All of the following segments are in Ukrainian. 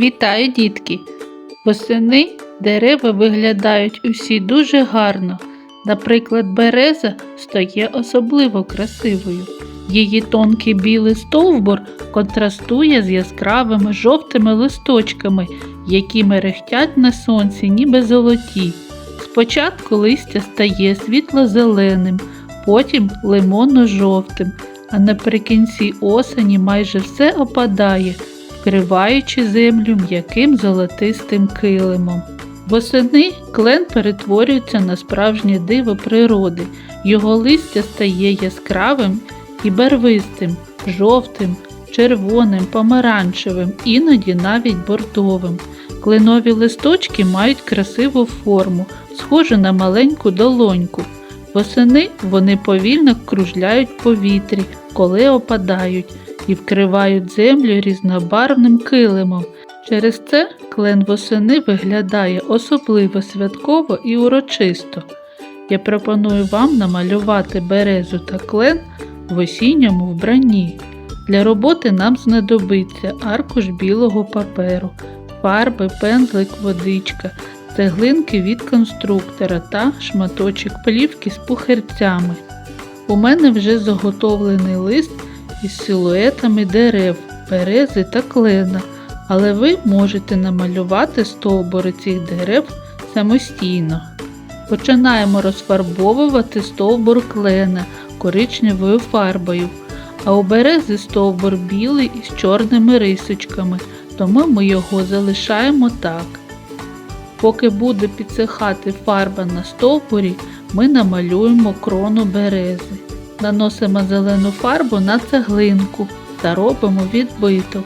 Вітаю, дітки! Восени дерева виглядають усі дуже гарно. Наприклад, береза стає особливо красивою. Її тонкий білий стовбур контрастує з яскравими жовтими листочками, які мерехтять на сонці, ніби золоті. Спочатку листя стає світло-зеленим, потім лимонно-жовтим, а наприкінці осені майже все опадає, вкриваючи землю м'яким золотистим килимом. Восени клен перетворюється на справжнє диво природи. Його листя стає яскравим і барвистим, жовтим, червоним, помаранчевим, іноді навіть бордовим. Кленові листочки мають красиву форму, схожу на маленьку долоньку. Восени вони повільно кружляють в повітрі, коли опадають, і вкривають землю різнобарвним килимом. Через це клен восени виглядає особливо святково і урочисто. Я пропоную вам намалювати березу та клен в осінньому вбранні. Для роботи нам знадобиться аркуш білого паперу, фарби, пензлик, водичка, цеглинки від конструктора та шматочок плівки з пухирцями. У мене вже заготовлений лист із силуетами дерев, берези та клена, але ви можете намалювати стовбури цих дерев самостійно. Починаємо розфарбовувати стовбур клена коричневою фарбою, а у берези стовбур білий із чорними рисочками, тому ми його залишаємо так. Поки буде підсихати фарба на стовбурі, ми намалюємо крону берези. Наносимо зелену фарбу на цеглинку та робимо відбиток.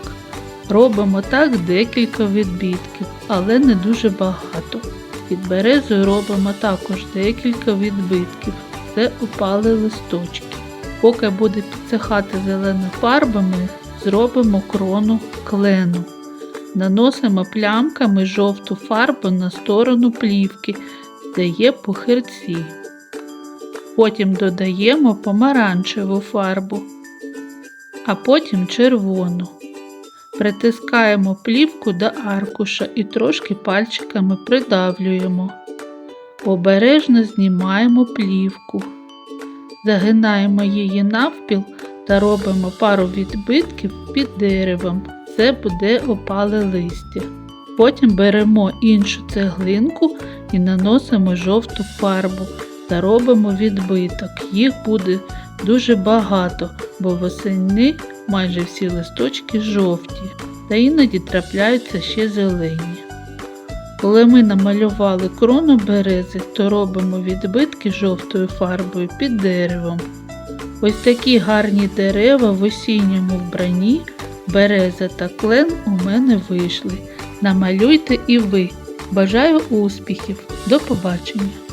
Робимо так декілька відбитків, але не дуже багато. Під березою робимо також декілька відбитків. Це опали листочки. Поки буде підсихати зелена фарба, ми зробимо крону клену. Наносимо плямками жовту фарбу на сторону плівки, де є пухирці. Потім додаємо помаранчеву фарбу, а потім червону. Притискаємо плівку до аркуша і трошки пальчиками придавлюємо. Обережно знімаємо плівку. Загинаємо її навпіл та робимо пару відбитків під деревом. Це буде опале листя. Потім беремо іншу цеглинку і наносимо жовту фарбу та робимо відбиток. Їх буде дуже багато, бо восени майже всі листочки жовті, та іноді трапляються ще зелені. Коли ми намалювали крону берези, то робимо відбитки жовтою фарбою під деревом. Ось такі гарні дерева в осінньому вбранні, береза та клен у мене вийшли. Намалюйте і ви. Бажаю успіхів! До побачення!